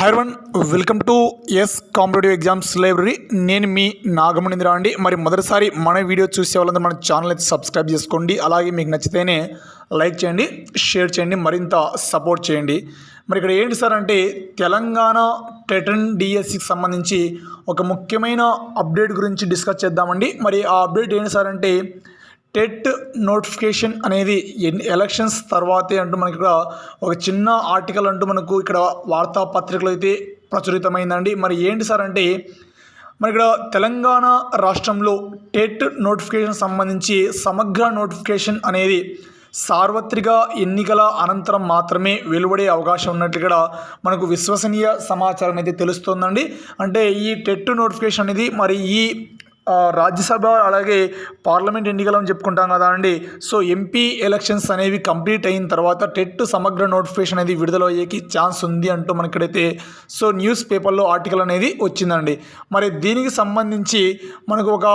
Hi every one welcome to S competitive exams library నేను మీ నాగమణింద్ర అండి మరి మొదటిసారి మన వీడియో చూసే వాళ్ళందరూ మన ఛానల్ అయితే సబ్స్క్రైబ్ చేసుకోండి. అలాగే మీకు నచ్చితేనే లైక్ చేయండి షేర్ చేయండి మరింత సపోర్ట్ చేయండి. మరి ఇక్కడ ఏంటి సార్ అంటే తెలంగాణ టెటన్ డిఎస్సికి సంబంధించి ఒక ముఖ్యమైన అప్డేట్ గురించి డిస్కస్ చేద్దామండి. మరి ఆ అప్డేట్ ఏంటి సార్ అంటే టెట్ నోటిఫికేషన్ అనేది ఎన్ని ఎలక్షన్స్ తర్వాతే అంటూ మనకి ఇక్కడ ఒక చిన్న ఆర్టికల్ అంటూ మనకు ఇక్కడ వార్తాపత్రికలు అయితే ప్రచురితమైందండి. మరి ఏంటి సార్ అంటే మరి ఇక్కడ తెలంగాణ రాష్ట్రంలో టెట్ నోటిఫికేషన్ సంబంధించి సమగ్ర నోటిఫికేషన్ అనేది సార్వత్రిక ఎన్నికల అనంతరం మాత్రమే వెలువడే అవకాశం ఉన్నట్లు ఇక్కడ మనకు విశ్వసనీయ సమాచారం అయితే తెలుస్తోందండి. అంటే ఈ టెట్ నోటిఫికేషన్ అనేది మరి ఈ రాజ్యసభ అలాగే పార్లమెంట్ ఎన్నికలు అని చెప్పుకుంటాం కదా అండి. సో ఎంపీ ఎలక్షన్స్ అనేవి కంప్లీట్ అయిన తర్వాత టెట్ సమగ్ర నోటిఫికేషన్ అనేది విడుదల అయ్యేకి ఛాన్స్ ఉంది అంటూ మనకైతే సో న్యూస్ పేపర్లో ఆర్టికల్ అనేది వచ్చిందండి. మరి దీనికి సంబంధించి మనకు ఒక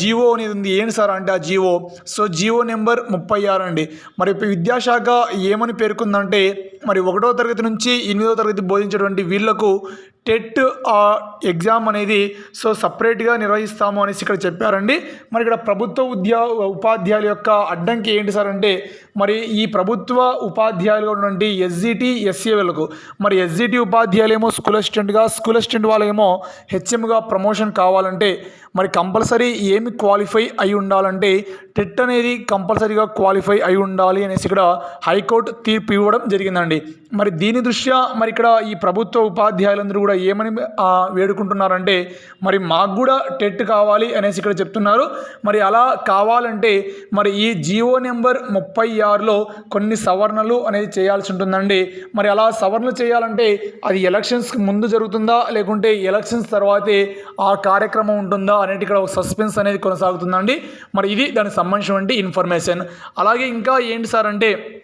జీవో అనేది ఉంది. ఏంటి సార్ అంటే ఆ జీవో? సో జీవో నెంబర్ ముప్పై ఆరు అండి. మరి ఇప్పుడు విద్యాశాఖ ఏమని పేర్కొందంటే మరి ఒకటో తరగతి నుంచి ఎనిమిదో తరగతి బోధించేటువంటి వీళ్ళకు టెట్ ఎగ్జామ్ అనేది సో సపరేట్గా నిర్వహిస్తాము అనేసి ఇక్కడ చెప్పారండి. మరి ఇక్కడ ప్రభుత్వ ఉద్యో ఉపాధ్యాయుల యొక్క అడ్డంకి ఏంటి సార్ అంటే మరి ఈ ప్రభుత్వ ఉపాధ్యాయులుగా ఉన్నటువంటి ఎస్జిటి ఎస్సీలకు మరి ఎస్జిటి ఉపాధ్యాయులేమో స్కూల్ అసిస్టెంట్గా స్కూల్ అసిస్టెంట్ వాళ్ళేమో హెచ్ఎంగా ప్రమోషన్ కావాలంటే మరి కంపల్సరీ ఏమి క్వాలిఫై అయి ఉండాలంటే టెట్ అనేది కంపల్సరీగా క్వాలిఫై అయి ఉండాలి అనేసి ఇక్కడ హైకోర్టు తీర్పు ఇవ్వడం జరిగిందండి. మరి దీని దృష్ట్యా మరి ఇక్కడ ఈ ప్రభుత్వ ఉపాధ్యాయులందరూ కూడా ఏమని వేడుకుంటున్నారంటే మరి మాకు కూడా టెట్ కావాలి అనేసి ఇక్కడ చెప్తున్నారు. మరి అలా కావాలంటే మరి ఈ జియో నెంబర్ ముప్పై ఆరులో కొన్ని సవరణలు అనేది చేయాల్సి ఉంటుందండి. మరి అలా సవరణలు చేయాలంటే అది ఎలక్షన్స్కి ముందు జరుగుతుందా? లేకుంటే ఎలక్షన్స్ తర్వాతే ఆ కార్యక్రమం ఉంటుందా? అనేది ఇక్కడ ఒక సస్పెన్స్ అనేది కొనసాగుతుందండి. మరి ఇది దానికి సంబంధించినటువంటి ఇన్ఫర్మేషన్. అలాగే ఇంకా ఏంటి సార్ అంటే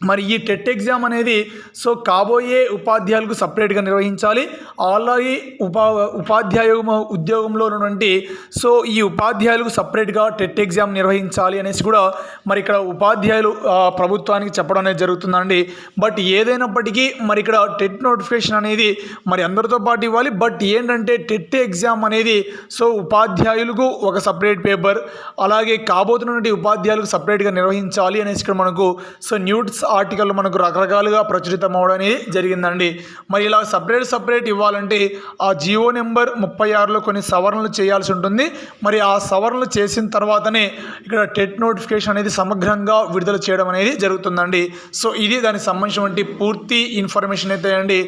మరి ఈ టెట్ ఎగ్జామ్ అనేది సో కాబోయే ఉపాధ్యాయులకు సపరేట్గా నిర్వహించాలి. అలాగే ఉపా ఉపాధ్యాయ ఉద్యోగంలో ఉన్నటువంటి సో ఈ ఉపాధ్యాయులకు సపరేట్గా టెట్ ఎగ్జామ్ నిర్వహించాలి అనేసి కూడా మరి ఇక్కడ ఉపాధ్యాయులు ప్రభుత్వానికి చెప్పడం అనేది జరుగుతుందండి. బట్ ఏదైనప్పటికీ మరి ఇక్కడ టెట్ నోటిఫికేషన్ అనేది మరి అందరితో పాటు ఇవ్వాలి. బట్ ఏంటంటే టెట్ ఎగ్జామ్ అనేది సో ఉపాధ్యాయులకు ఒక సపరేట్ పేపర్ అలాగే కాబోతున్నటువంటి ఉపాధ్యాయులకు సపరేట్గా నిర్వహించాలి అనేసి ఇక్కడ మనకు సో న్యూట్స్ ఆర్టికల్ మనకు రకరకాలుగా ప్రచురితం అవడం అనేది జరిగిందండి. మరి ఇలా సపరేట్ సపరేట్ ఇవ్వాలంటే ఆ జియో నెంబర్ ముప్పై ఆరులో కొన్ని సవరణలు చేయాల్సి ఉంటుంది. మరి ఆ సవరణలు చేసిన తర్వాతనే ఇక్కడ టెట్ నోటిఫికేషన్ అనేది సమగ్రంగా విడుదల చేయడం అనేది జరుగుతుందండి. సో ఇది దానికి సంబంధించినటువంటి పూర్తి ఇన్ఫర్మేషన్ అయితే అండి.